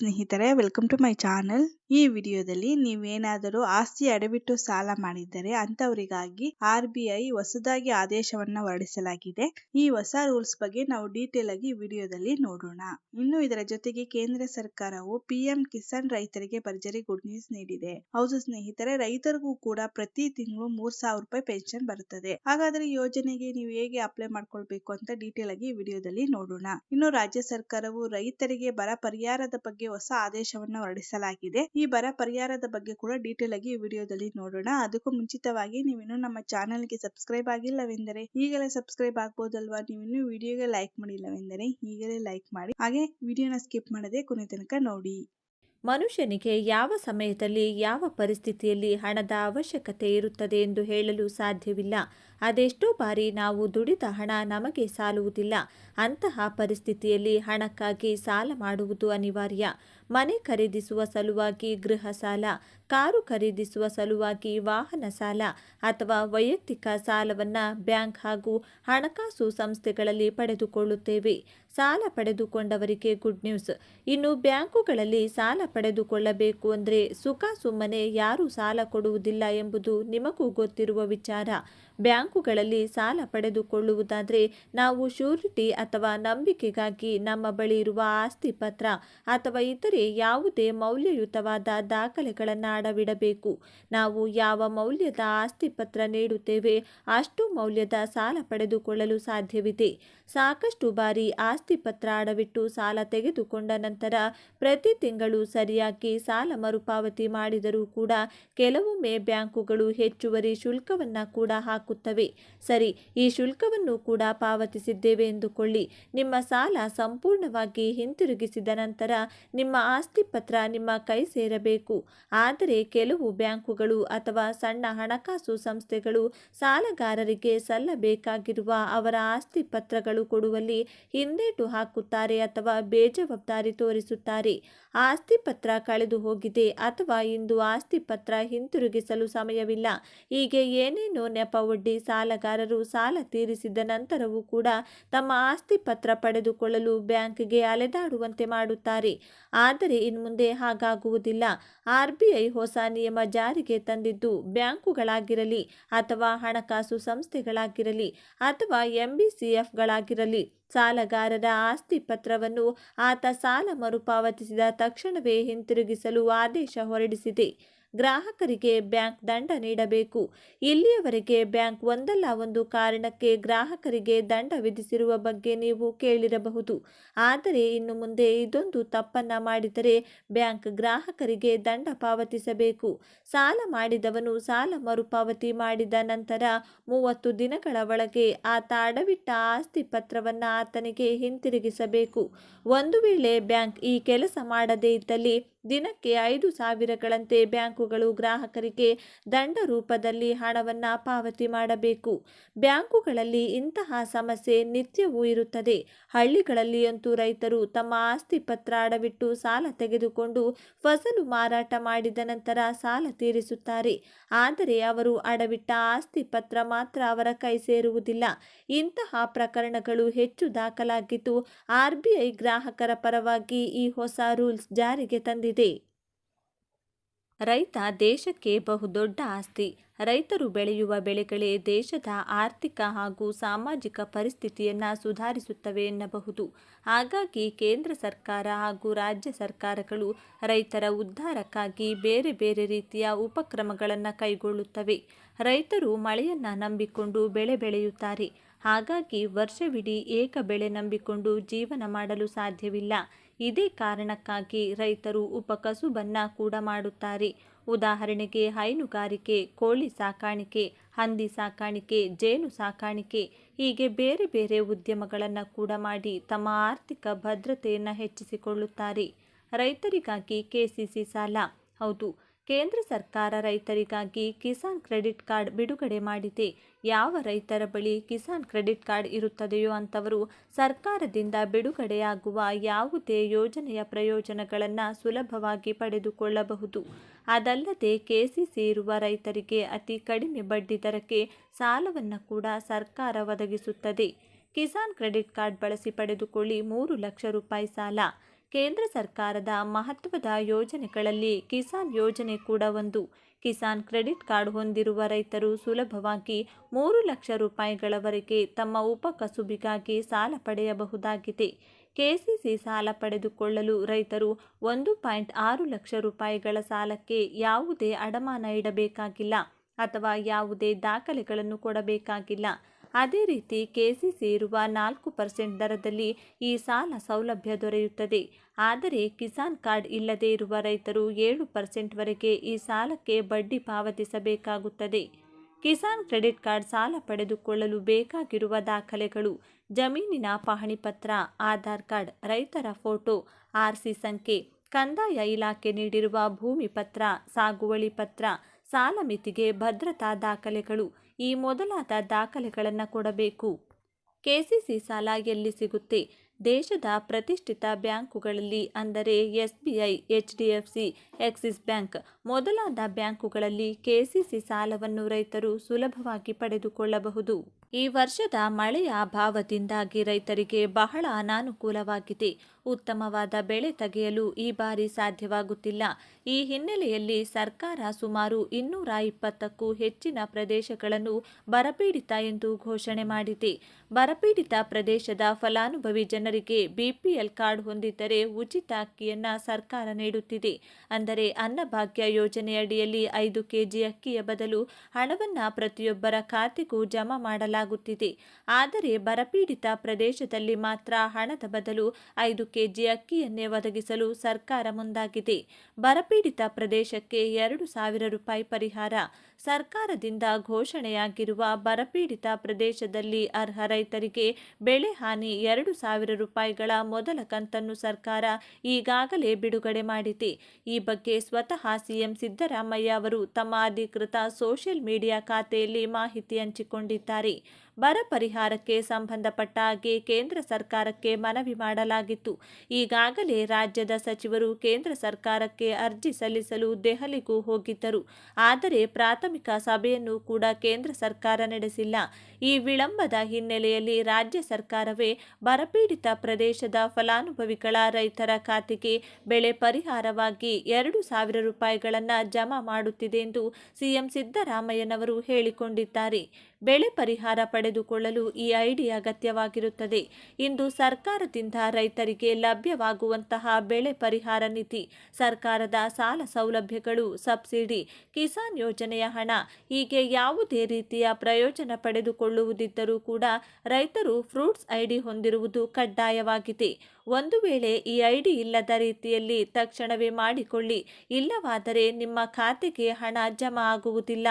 ಸ್ನೇಹಿತರೆ welcome to my channel ಈ ವಿಡಿಯೋದಲ್ಲಿ ನೀವೇನಾದರೂ ಆಸ್ತಿ ಅಡವಿಟ್ಟು ಸಾಲ ಮಾಡಿದ್ದರೆ ಅಂತವರಿಗಾಗಿ ಆರ್ ಬಿ ಐ ಹೊಸದಾಗಿ ಆದೇಶವನ್ನ ಹೊರಡಿಸಲಾಗಿದೆ. ಈ ಹೊಸ ರೂಲ್ಸ್ ಬಗ್ಗೆ ನಾವು ಡೀಟೇಲ್ ಆಗಿ ವಿಡಿಯೋದಲ್ಲಿ ನೋಡೋಣ. ಇನ್ನು ಇದರ ಜೊತೆಗೆ ಕೇಂದ್ರ ಸರ್ಕಾರವು ಪಿಎಂ ಕಿಸಾನ್ ರೈತರಿಗೆ ಭರ್ಜರಿ ಗುಡ್ ನ್ಯೂಸ್ ನೀಡಿದೆ. ಹೌದು ಸ್ನೇಹಿತರೆ, ರೈತರಿಗೂ ಕೂಡ ಪ್ರತಿ ತಿಂಗಳು ಮೂರ್ ಸಾವಿರ ರೂಪಾಯಿ ಪೆನ್ಷನ್ ಬರುತ್ತದೆ. ಹಾಗಾದ್ರೆ ಯೋಜನೆಗೆ ನೀವು ಹೇಗೆ ಅಪ್ಲೈ ಮಾಡ್ಕೊಳ್ಬೇಕು ಅಂತ ಡೀಟೇಲ್ ಆಗಿ ವಿಡಿಯೋದಲ್ಲಿ ನೋಡೋಣ. ಇನ್ನು ರಾಜ್ಯ ಸರ್ಕಾರವು ರೈತರಿಗೆ ಬರ ಪರಿಹಾರದ ಬಗ್ಗೆ ಹೊಸ ಆದೇಶವನ್ನ ಹೊರಡಿಸಲಾಗಿದೆ. ಈ ಬರ ಪರಿಹಾರದ ಬಗ್ಗೆ ಕೂಡ ಡೀಟೇಲ್ ಆಗಿ ಈ ವಿಡಿಯೋದಲ್ಲಿ ನೋಡೋಣ. ಅದಕ್ಕೂ ಮುಂಚಿತವಾಗಿ ನೀವಿನ್ನು ನಮ್ಮ ಚಾನೆಲ್ಗೆ ಸಬ್ಸ್ಕ್ರೈಬ್ ಆಗಿಲ್ಲವೆಂದರೆ ಈಗಲೇ ಸಬ್ಸ್ಕ್ರೈಬ್ ಆಗ್ಬೋದಲ್ವಾ? ನೀವಿನ್ನು ವಿಡಿಯೋಗೆ ಲೈಕ್ ಮಾಡಿಲ್ಲವೆಂದರೆ ಈಗಲೇ ಲೈಕ್ ಮಾಡಿ. ಹಾಗೆ ವಿಡಿಯೋನ ಸ್ಕಿಪ್ ಮಾಡದೆ ಕೊನೆ ತನಕ ನೋಡಿ. ಮನುಷ್ಯನಿಗೆ ಯಾವ ಸಮಯದಲ್ಲಿ ಯಾವ ಪರಿಸ್ಥಿತಿಯಲ್ಲಿ ಹಣದ ಅವಶ್ಯಕತೆ ಇರುತ್ತದೆ ಎಂದು ಹೇಳಲು ಸಾಧ್ಯವಿಲ್ಲ. ಅದೆಷ್ಟೋ ಬಾರಿ ನಾವು ದುಡಿದ ಹಣ ನಮಗೆ ಸಾಲುವುದಿಲ್ಲ. ಅಂತಹ ಪರಿಸ್ಥಿತಿಯಲ್ಲಿ ಹಣಕ್ಕಾಗಿ ಸಾಲ ಮಾಡುವುದು ಅನಿವಾರ್ಯ. ಮನೆ ಖರೀದಿಸುವ ಸಲುವಾಗಿ ಗೃಹ ಸಾಲ, ಕಾರು ಖರೀದಿಸುವ ಸಲುವಾಗಿ ವಾಹನ ಸಾಲ ಅಥವಾ ವೈಯಕ್ತಿಕ ಸಾಲವನ್ನು ಬ್ಯಾಂಕ್ ಹಾಗೂ ಹಣಕಾಸು ಸಂಸ್ಥೆಗಳಲ್ಲಿ ಪಡೆದುಕೊಳ್ಳುತ್ತೇವೆ. ಸಾಲ ಪಡೆದುಕೊಂಡವರಿಗೆ ಗುಡ್ ನ್ಯೂಸ್. ಇನ್ನು ಬ್ಯಾಂಕುಗಳಲ್ಲಿ ಸಾಲ ಪಡೆದುಕೊಳ್ಳಬೇಕು ಅಂದರೆ ಸುಖ ಸುಮ್ಮನೆ ಯಾರೂ ಸಾಲ ಕೊಡುವುದಿಲ್ಲ ಎಂಬುದು ನಿಮಗೂ ಗೊತ್ತಿರುವ ವಿಚಾರ. ಬ್ಯಾಂಕುಗಳಲ್ಲಿ ಸಾಲ ಪಡೆದುಕೊಳ್ಳುವುದಾದರೆ ನಾವು ಶ್ಯೂರಿಟಿ ಅಥವಾ ನಂಬಿಕೆಗಾಗಿ ನಮ್ಮ ಬಳಿ ಇರುವ ಆಸ್ತಿ ಪತ್ರ ಅಥವಾ ಇತರೆ ಯಾವುದೇ ಮೌಲ್ಯಯುತವಾದ ದಾಖಲೆಗಳನ್ನು ಅಡವಿಡಬೇಕು. ನಾವು ಯಾವ ಮೌಲ್ಯದ ಆಸ್ತಿ ಪತ್ರ ನೀಡುತ್ತೇವೆ ಅಷ್ಟು ಮೌಲ್ಯದ ಸಾಲ ಪಡೆದುಕೊಳ್ಳಲು ಸಾಧ್ಯವಿದೆ. ಸಾಕಷ್ಟು ಬಾರಿ ಆಸ್ತಿ ಪತ್ರ ಅಡವಿಟ್ಟು ಸಾಲ ತೆಗೆದುಕೊಂಡ ನಂತರ ಪ್ರತಿ ತಿಂಗಳು ಸರಿಯಾಗಿ ಸಾಲ ಮರುಪಾವತಿ ಮಾಡಿದರೂ ಕೂಡ ಕೆಲವೊಮ್ಮೆ ಬ್ಯಾಂಕುಗಳು ಹೆಚ್ಚುವರಿ ಶುಲ್ಕವನ್ನು ಕೂಡ ಹಾಕುತ್ತವೆ. ಸರಿ, ಈ ಶುಲ್ಕವನ್ನು ಕೂಡ ಪಾವತಿಸಿದ್ದೇವೆ ಎಂದುಕೊಳ್ಳಿ. ನಿಮ್ಮ ಸಾಲ ಸಂಪೂರ್ಣವಾಗಿ ಹಿಂತಿರುಗಿಸಿದ ನಂತರ ನಿಮ್ಮ ಆಸ್ತಿ ಪತ್ರ ನಿಮ್ಮ ಕೈ ಸೇರಬೇಕು. ಆದರೆ ಕೆಲವು ಬ್ಯಾಂಕುಗಳು ಅಥವಾ ಸಣ್ಣ ಹಣಕಾಸು ಸಂಸ್ಥೆಗಳು ಸಾಲಗಾರರಿಗೆ ಸಲ್ಲಬೇಕಾಗಿರುವ ಅವರ ಆಸ್ತಿ ಪತ್ರಗಳು ಕೊಡುವಲ್ಲಿ ಹಿಂದೇಟು ಹಾಕುತ್ತಾರೆ ಅಥವಾ ಬೇಜವಾಬ್ದಾರಿ ತೋರಿಸುತ್ತಾರೆ. ಆಸ್ತಿ ಪತ್ರ ಕಳೆದು ಹೋಗಿದೆ ಅಥವಾ ಇಂದು ಆಸ್ತಿ ಪತ್ರ ಹಿಂತಿರುಗಿಸಲು ಸಮಯವಿಲ್ಲ. ಹೀಗೆ ಏನೇನೋ ನೆಪ ಒಡ್ಡಿ ಸಾಲಗಾರರು ಸಾಲ ತೀರಿಸಿದ ನಂತರವೂ ಕೂಡ ತಮ್ಮ ಆಸ್ತಿ ಪತ್ರ ಪಡೆದುಕೊಳ್ಳಲು ಬ್ಯಾಂಕ್ಗೆ ಅಲೆದಾಡುವಂತೆ ಮಾಡುತ್ತಾರೆ. ಆದರೆ ಇನ್ಮುಂದೆ ಹಾಗಾಗುವುದಿಲ್ಲ. ಆರ್ ಬಿ ಐ ಹೊಸ ನಿಯಮ ಜಾರಿಗೆ ತಂದಿದ್ದು ಬ್ಯಾಂಕುಗಳಾಗಿರಲಿ ಅಥವಾ ಹಣಕಾಸು ಸಂಸ್ಥೆಗಳಾಗಿರಲಿ ಅಥವಾ ಎಂಬಿಸಿಎಫ್ಗಳಾಗಿರಲಿ ಸಾಲಗಾರರ ಆಸ್ತಿ ಪತ್ರವನ್ನು ಆತ ಸಾಲ ಮರುಪಾವತಿಸಿದ ತಕ್ಷಣವೇ ಹಿಂತಿರುಗಿಸಲು ಆದೇಶ ಹೊರಡಿಸಿದೆ. ಗ್ರಾಹಕರಿಗೆ ಬ್ಯಾಂಕ್ ದಂಡ ನೀಡಬೇಕು. ಇಲ್ಲಿಯವರೆಗೆ ಬ್ಯಾಂಕ್ ಒಂದಲ್ಲ ಒಂದು ಕಾರಣಕ್ಕೆ ಗ್ರಾಹಕರಿಗೆ ದಂಡ ವಿಧಿಸಿರುವ ಬಗ್ಗೆ ನೀವು ಕೇಳಿರಬಹುದು. ಆದರೆ ಇನ್ನು ಮುಂದೆ ಇದೊಂದು ತಪ್ಪನ್ನ ಮಾಡಿದರೆ ಬ್ಯಾಂಕ್ ಗ್ರಾಹಕರಿಗೆ ದಂಡ ಪಾವತಿಸಬೇಕು. ಸಾಲ ಮಾಡಿದವನು ಸಾಲ ಮರುಪಾವತಿ ಮಾಡಿದ ನಂತರ ಮೂವತ್ತು ದಿನಗಳ ಒಳಗೆ ಆತ ಅಡವಿಟ್ಟ ಆಸ್ತಿ ಪತ್ರವನ್ನು ಆತನಿಗೆ ಹಿಂತಿರುಗಿಸಬೇಕು. ಒಂದು ವೇಳೆ ಬ್ಯಾಂಕ್ ಈ ಕೆಲಸ ಮಾಡದೇ ಇದ್ದಲ್ಲಿ ದಿನಕ್ಕೆ ಐದು ಸಾವಿರಗಳಂತೆ ಬ್ಯಾಂಕುಗಳು ಗ್ರಾಹಕರಿಗೆ ದಂಡ ರೂಪದಲ್ಲಿ ಹಣವನ್ನು ಪಾವತಿ ಮಾಡಬೇಕು. ಬ್ಯಾಂಕುಗಳಲ್ಲಿ ಇಂತಹ ಸಮಸ್ಯೆ ನಿತ್ಯವೂ ಇರುತ್ತದೆ. ಹಳ್ಳಿಗಳಲ್ಲಿ ಅಂತೂ ರೈತರು ತಮ್ಮ ಆಸ್ತಿ ಪತ್ರ ಅಡವಿಟ್ಟು ಸಾಲ ತೆಗೆದುಕೊಂಡು ಫಸಲು ಮಾರಾಟ ಮಾಡಿದ ನಂತರ ಸಾಲ ತೀರಿಸುತ್ತಾರೆ. ಆದರೆ ಅವರು ಅಡವಿಟ್ಟ ಆಸ್ತಿ ಪತ್ರ ಮಾತ್ರ ಅವರ ಕೈ ಸೇರುವುದಿಲ್ಲ. ಇಂತಹ ಪ್ರಕರಣಗಳು ಹೆಚ್ಚು ದಾಖಲಾಗಿದ್ದು ಆರ್ಬಿಐ ಗ್ರಾಹಕರ ಪರವಾಗಿ ಈ ಹೊಸ ರೂಲ್ಸ್ ಜಾರಿಗೆ ತಂದಿದೆ. ರೈತ ದೇಶಕ್ಕೆ ಬಹುದೊಡ್ಡ ಆಸ್ತಿ. ರೈತರು ಬೆಳೆಯುವ ಬೆಳೆಗಳೇ ದೇಶದ ಆರ್ಥಿಕ ಹಾಗೂ ಸಾಮಾಜಿಕ ಪರಿಸ್ಥಿತಿಯನ್ನು ಸುಧಾರಿಸುತ್ತವೆ ಎನ್ನಬಹುದು. ಹಾಗಾಗಿ ಕೇಂದ್ರ ಸರ್ಕಾರ ಹಾಗೂ ರಾಜ್ಯ ಸರ್ಕಾರಗಳು ರೈತರ ಉದ್ಧಾರಕ್ಕಾಗಿ ಬೇರೆ ಬೇರೆ ರೀತಿಯ ಉಪಕ್ರಮಗಳನ್ನು ಕೈಗೊಳ್ಳುತ್ತವೆ. ರೈತರು ಮಳೆಯನ್ನು ನಂಬಿಕೊಂಡು ಬೆಳೆ ಬೆಳೆಯುತ್ತಾರೆ. ಹಾಗಾಗಿ ವರ್ಷವಿಡೀ ಏಕ ಬೆಳೆ ನಂಬಿಕೊಂಡು ಜೀವನ ಮಾಡಲು ಸಾಧ್ಯವಿಲ್ಲ. ಇದೇ ಕಾರಣಕ್ಕಾಗಿ ರೈತರು ಉಪಕಸುಬನ್ನು ಕೂಡ ಮಾಡುತ್ತಾರೆ. ಉದಾಹರಣೆಗೆ ಹೈನುಗಾರಿಕೆ ಕೋಳಿ ಸಾಕಾಣಿಕೆ, ಹಂದಿ ಸಾಕಾಣಿಕೆ, ಜೇನು ಸಾಕಾಣಿಕೆ ಹೀಗೆ ಬೇರೆ ಬೇರೆ ಉದ್ಯಮಗಳನ್ನು ಕೂಡ ಮಾಡಿ ತಮ್ಮ ಆರ್ಥಿಕ ಭದ್ರತೆಯನ್ನು ಹೆಚ್ಚಿಸಿಕೊಳ್ಳುತ್ತಾರೆ. ರೈತರಿಗಾಗಿ ಕೆಸಿಸಿ ಸಾಲ. ಹೌದು ಕೇಂದ್ರ ಸರ್ಕಾರ ರೈತರಿಗಾಗಿ ಕಿಸಾನ್ ಕ್ರೆಡಿಟ್ ಕಾರ್ಡ್ ಬಿಡುಗಡೆ ಮಾಡಿದೆ. ಯಾವ ರೈತರ ಬಳಿ ಕಿಸಾನ್ ಕ್ರೆಡಿಟ್ ಕಾರ್ಡ್ ಇರುತ್ತದೆಯೋ ಅಂಥವರು ಸರ್ಕಾರದಿಂದ ಬಿಡುಗಡೆಯಾಗುವ ಯಾವುದೇ ಯೋಜನೆಯ ಪ್ರಯೋಜನಗಳನ್ನು ಸುಲಭವಾಗಿ ಪಡೆದುಕೊಳ್ಳಬಹುದು. ಅದಲ್ಲದೆ ಕೆಸಿಸಿ ಇರುವ ರೈತರಿಗೆ ಅತಿ ಕಡಿಮೆ ಬಡ್ಡಿ ದರಕ್ಕೆ ಸಾಲವನ್ನು ಕೂಡ ಸರ್ಕಾರ ಒದಗಿಸುತ್ತದೆ. ಕಿಸಾನ್ ಕ್ರೆಡಿಟ್ ಕಾರ್ಡ್ ಬಳಸಿ ಪಡೆದುಕೊಳ್ಳಿ ಮೂರು ಲಕ್ಷ ರೂಪಾಯಿ ಸಾಲ. ಕೇಂದ್ರ ಸರ್ಕಾರದ ಮಹತ್ವದ ಯೋಜನೆಗಳಲ್ಲಿ ಕಿಸಾನ್ ಯೋಜನೆ ಕೂಡ ಒಂದು. ಕಿಸಾನ್ ಕ್ರೆಡಿಟ್ ಕಾರ್ಡ್ ಹೊಂದಿರುವ ರೈತರು ಸುಲಭವಾಗಿ ಮೂರು ಲಕ್ಷ ರೂಪಾಯಿಗಳವರೆಗೆ ತಮ್ಮ ಉಪಕಸುಬಿಗಾಗಿ ಸಾಲ ಪಡೆಯಬಹುದಾಗಿದೆ. ಕೆಸಿಸಿ ಸಾಲ ಪಡೆದುಕೊಳ್ಳಲು ರೈತರು ಒಂದು ಪಾಯಿಂಟ್ ಆರು ಲಕ್ಷ ರೂಪಾಯಿಗಳ ಸಾಲಕ್ಕೆ ಯಾವುದೇ ಅಡಮಾನ ಇಡಬೇಕಾಗಿಲ್ಲ ಅಥವಾ ಯಾವುದೇ ದಾಖಲೆಗಳನ್ನು ಕೊಡಬೇಕಾಗಿಲ್ಲ. ಅದೇ ರೀತಿ ಕೆಸಿಸಿ ಇರುವ ನಾಲ್ಕು ಪರ್ಸೆಂಟ್ ದರದಲ್ಲಿ ಈ ಸಾಲ ಸೌಲಭ್ಯ ದೊರೆಯುತ್ತದೆ. ಆದರೆ ಕಿಸಾನ್ ಕಾರ್ಡ್ ಇಲ್ಲದೆ ಇರುವ ರೈತರು ಏಳು ಪರ್ಸೆಂಟ್ವರೆಗೆ ಈ ಸಾಲಕ್ಕೆ ಬಡ್ಡಿ ಪಾವತಿಸಬೇಕಾಗುತ್ತದೆ. ಕಿಸಾನ್ ಕ್ರೆಡಿಟ್ ಕಾರ್ಡ್ ಸಾಲ ಪಡೆದುಕೊಳ್ಳಲು ಬೇಕಾಗಿರುವ ದಾಖಲೆಗಳು, ಜಮೀನಿನ ಪಹಣಿ ಪತ್ರ, ಆಧಾರ್ ಕಾರ್ಡ್, ರೈತರ ಫೋಟೋ ಆರ್ಸಿ ಸಂಖ್ಯೆ, ಕಂದಾಯ ಇಲಾಖೆ ನೀಡಿರುವ ಭೂಮಿ ಪತ್ರ, ಸಾಗುವಳಿ ಪತ್ರ, ಸಾಲ ಮಿತಿಗೆ ಭದ್ರತಾ ದಾಖಲೆಗಳು ಈ ಮೊದಲಾದ ದಾಖಲೆಗಳನ್ನು ಕೊಡಬೇಕು. ಕೆಸಿಸಿ ಸಾಲ ಎಲ್ಲಿ ಸಿಗುತ್ತೆ? ದೇಶದ ಪ್ರತಿಷ್ಠಿತ ಬ್ಯಾಂಕುಗಳಲ್ಲಿ ಅಂದರೆ ಎಸ್ಬಿಐ, ಎಚ್ಡಿಎಫ್ಸಿ, ಎಕ್ಸಿಸ್ ಬ್ಯಾಂಕ್ ಮೊದಲಾದ ಬ್ಯಾಂಕುಗಳಲ್ಲಿ ಕೆಸಿಸಿ ಸಾಲವನ್ನು ರೈತರು ಸುಲಭವಾಗಿ ಪಡೆದುಕೊಳ್ಳಬಹುದು. ಈ ವರ್ಷದ ಮಳೆಯ ಅಭಾವದಿಂದಾಗಿ ರೈತರಿಗೆ ಬಹಳ ಅನಾನುಕೂಲವಾಗಿದೆ. ಉತ್ತಮವಾದ ಬೆಳೆ ತೆಗೆಯಲು ಈ ಬಾರಿ ಸಾಧ್ಯವಾಗುತ್ತಿಲ್ಲ. ಈ ಹಿನ್ನೆಲೆಯಲ್ಲಿ ಸರ್ಕಾರ ಸುಮಾರು ಇನ್ನೂರ ಇಪ್ಪತ್ತಕ್ಕೂ ಹೆಚ್ಚಿನ ಪ್ರದೇಶಗಳನ್ನು ಬರಪೀಡಿತ ಎಂದು ಘೋಷಣೆ ಮಾಡಿದೆ. ಬರಪೀಡಿತ ಪ್ರದೇಶದ ಫಲಾನುಭವಿ ಜನರಿಗೆ ಬಿಪಿಎಲ್ ಕಾರ್ಡ್ ಹೊಂದಿದ್ದರೆ ಉಚಿತ ಅಕ್ಕಿಯನ್ನ ಸರ್ಕಾರ ನೀಡುತ್ತಿದೆ. ಅಂದರೆ ಅನ್ನಭಾಗ್ಯ ಯೋಜನೆಯಡಿಯಲ್ಲಿ ಐದು ಕೆಜಿ ಅಕ್ಕಿಯ ಬದಲು ಹಣವನ್ನ ಪ್ರತಿಯೊಬ್ಬರ ಖಾತೆಗೂ ಜಮಾ ಮಾಡಲಾಗುತ್ತಿದೆ ಆದರೆ ಬರಪೀಡಿತ ಪ್ರದೇಶದಲ್ಲಿ ಮಾತ್ರ ಹಣದ ಬದಲು ಐದು ಕೆಜಿ ಅಕ್ಕಿಯನ್ನೇ ಒದಗಿಸಲು ಸರ್ಕಾರ ಮುಂದಾಗಿದೆ. ಬರಪೀಡಿತ ಪ್ರದೇಶಕ್ಕೆ ಎರಡು ಸಾವಿರ ರೂಪಾಯಿ ಪರಿಹಾರ. ಸರ್ಕಾರದಿಂದ ಘೋಷಣೆಯಾಗಿರುವ ಬರಪೀಡಿತ ಪ್ರದೇಶದಲ್ಲಿ ಅರ್ಹ ರೈತರಿಗೆ ಬೆಳೆ ಹಾನಿ ಎರಡು ಸಾವಿರ ರೂಪಾಯಿಗಳ ಮೊದಲ ಕಂತನ್ನು ಸರ್ಕಾರ ಈಗಾಗಲೇ ಬಿಡುಗಡೆ ಮಾಡಿದೆ. ಈ ಬಗ್ಗೆ ಸ್ವತಃ ಸಿಎಂ ಸಿದ್ದರಾಮಯ್ಯ ಅವರು ತಮ್ಮ ಅಧಿಕೃತ ಸೋಷಿಯಲ್ ಮೀಡಿಯಾ ಖಾತೆಯಲ್ಲಿ ಮಾಹಿತಿ ಹಂಚಿಕೊಂಡಿದ್ದಾರೆ. ಬರ ಪರಿಹಾರಕ್ಕೆ ಸಂಬಂಧಪಟ್ಟ ಹಾಗೆ ಕೇಂದ್ರ ಸರ್ಕಾರಕ್ಕೆ ಮನವಿ ಮಾಡಲಾಗಿತ್ತು. ಈಗಾಗಲೇ ರಾಜ್ಯದ ಸಚಿವರು ಕೇಂದ್ರ ಸರ್ಕಾರಕ್ಕೆ ಅರ್ಜಿ ಸಲ್ಲಿಸಲು ದೆಹಲಿಗೂ ಹೋಗಿದ್ದರು. ಆದರೆ ಪ್ರಾಥಮಿಕ ಸಭೆಯನ್ನು ಕೂಡ ಕೇಂದ್ರ ಸರ್ಕಾರ ನಡೆಸಿಲ್ಲ. ಈ ವಿಳಂಬದ ಹಿನ್ನೆಲೆಯಲ್ಲಿ ರಾಜ್ಯ ಸರ್ಕಾರವೇ ಬರಪೀಡಿತ ಪ್ರದೇಶದ ಫಲಾನುಭವಿಗಳ ರೈತರ ಖಾತೆಗೆ ಬೆಳೆ ಪರಿಹಾರವಾಗಿ ಎರಡು ಸಾವಿರ ರೂಪಾಯಿಗಳನ್ನು ಜಮಾ ಮಾಡುತ್ತಿದೆ ಎಂದು ಸಿಎಂ ಸಿದ್ದರಾಮಯ್ಯನವರು ಹೇಳಿಕೊಂಡಿದ್ದಾರೆ. ಬೆಳೆ ಪರಿಹಾರ ಪಡೆದುಕೊಳ್ಳಲು ಈ ಐಡಿ ಅಗತ್ಯವಾಗಿರುತ್ತದೆ. ಇಂದು ಸರ್ಕಾರದಿಂದ ರೈತರಿಗೆ ಲಭ್ಯವಾಗುವಂತಹ ಬೆಳೆ ಪರಿಹಾರ ನಿಧಿ, ಸರ್ಕಾರದ ಸಾಲ ಸೌಲಭ್ಯಗಳು, ಸಬ್ಸಿಡಿ, ಕಿಸಾನ್ ಯೋಜನೆಯ ಹಣ, ಹೀಗೆ ಯಾವುದೇ ರೀತಿಯ ಪ್ರಯೋಜನ ಪಡೆದುಕೊಳ್ಳುವುದಿದ್ದರೂ ಕೂಡ ರೈತರು ಫ್ರೂಟ್ಸ್ ಐಡಿ ಹೊಂದಿರುವುದು ಕಡ್ಡಾಯವಾಗಿದೆ. ಒಂದು ವೇಳೆ ಈ ಐಡಿ ಇಲ್ಲದ ರೀತಿಯಲ್ಲಿ ತಕ್ಷಣವೇ ಮಾಡಿಕೊಳ್ಳಿ, ಇಲ್ಲವಾದರೆ ನಿಮ್ಮ ಖಾತೆಗೆ ಹಣ ಜಮಾ ಆಗುವುದಿಲ್ಲ.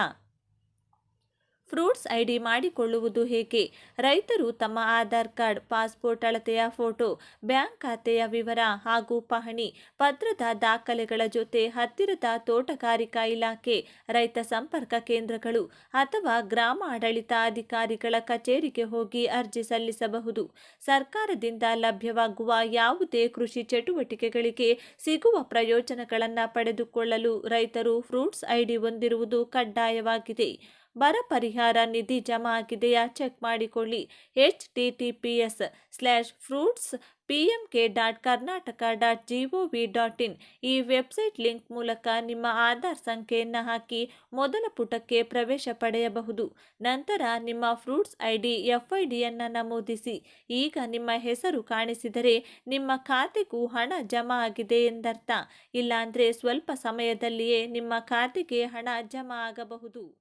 ಫ್ರೂಟ್ಸ್ ಐಡಿ ಮಾಡಿಕೊಳ್ಳುವುದು ಹೇಗೆ? ರೈತರು ತಮ್ಮ ಆಧಾರ್ ಕಾರ್ಡ್, ಪಾಸ್ಪೋರ್ಟ್ ಅಳತೆಯ ಫೋಟೋ, ಬ್ಯಾಂಕ್ ಖಾತೆಯ ವಿವರ ಹಾಗೂ ಪಹಣಿ ಪತ್ರದ ದಾಖಲೆಗಳ ಜೊತೆ ಹತ್ತಿರದ ತೋಟಗಾರಿಕಾ ಇಲಾಖೆ, ರೈತ ಸಂಪರ್ಕ ಕೇಂದ್ರಗಳು ಅಥವಾ ಗ್ರಾಮ ಆಡಳಿತ ಅಧಿಕಾರಿಗಳ ಕಚೇರಿಗೆ ಹೋಗಿ ಅರ್ಜಿ ಸಲ್ಲಿಸಬಹುದು. ಸರ್ಕಾರದಿಂದ ಲಭ್ಯವಾಗುವ ಯಾವುದೇ ಕೃಷಿ ಚಟುವಟಿಕೆಗಳಿಗೆ ಸಿಗುವ ಪ್ರಯೋಜನಗಳನ್ನು ಪಡೆದುಕೊಳ್ಳಲು ರೈತರು ಫ್ರೂಟ್ಸ್ ಐಡಿ ಹೊಂದಿರುವುದು ಕಡ್ಡಾಯವಾಗಿದೆ. ಬರ ಪರಿಹಾರ ನಿಧಿ ಜಮಾ ಆಗಿದೆಯಾ ಚೆಕ್ ಮಾಡಿಕೊಳ್ಳಿ. H T T P S slash fruits P M K dot Karnataka dot G O V dot in ಈ ವೆಬ್ಸೈಟ್ ಲಿಂಕ್ ಮೂಲಕ ನಿಮ್ಮ ಆಧಾರ್ ಸಂಖ್ಯೆಯನ್ನು ಹಾಕಿ ಮೊದಲ ಪುಟಕ್ಕೆ ಪ್ರವೇಶ ಪಡೆಯಬಹುದು. ನಂತರ ನಿಮ್ಮ fruits I D F I ಡಿಯನ್ನು ನಮೂದಿಸಿ. ಈಗ ನಿಮ್ಮ ಹೆಸರು ಕಾಣಿಸಿದರೆ ನಿಮ್ಮ ಖಾತೆಗೂ ಹಣ ಜಮಾ ಆಗಿದೆ ಎಂದರ್ಥ. ಇಲ್ಲಾಂದರೆ ಸ್ವಲ್ಪ ಸಮಯದಲ್ಲಿಯೇ ನಿಮ್ಮ ಖಾತೆಗೆ ಹಣ ಜಮಾ ಆಗಬಹುದು.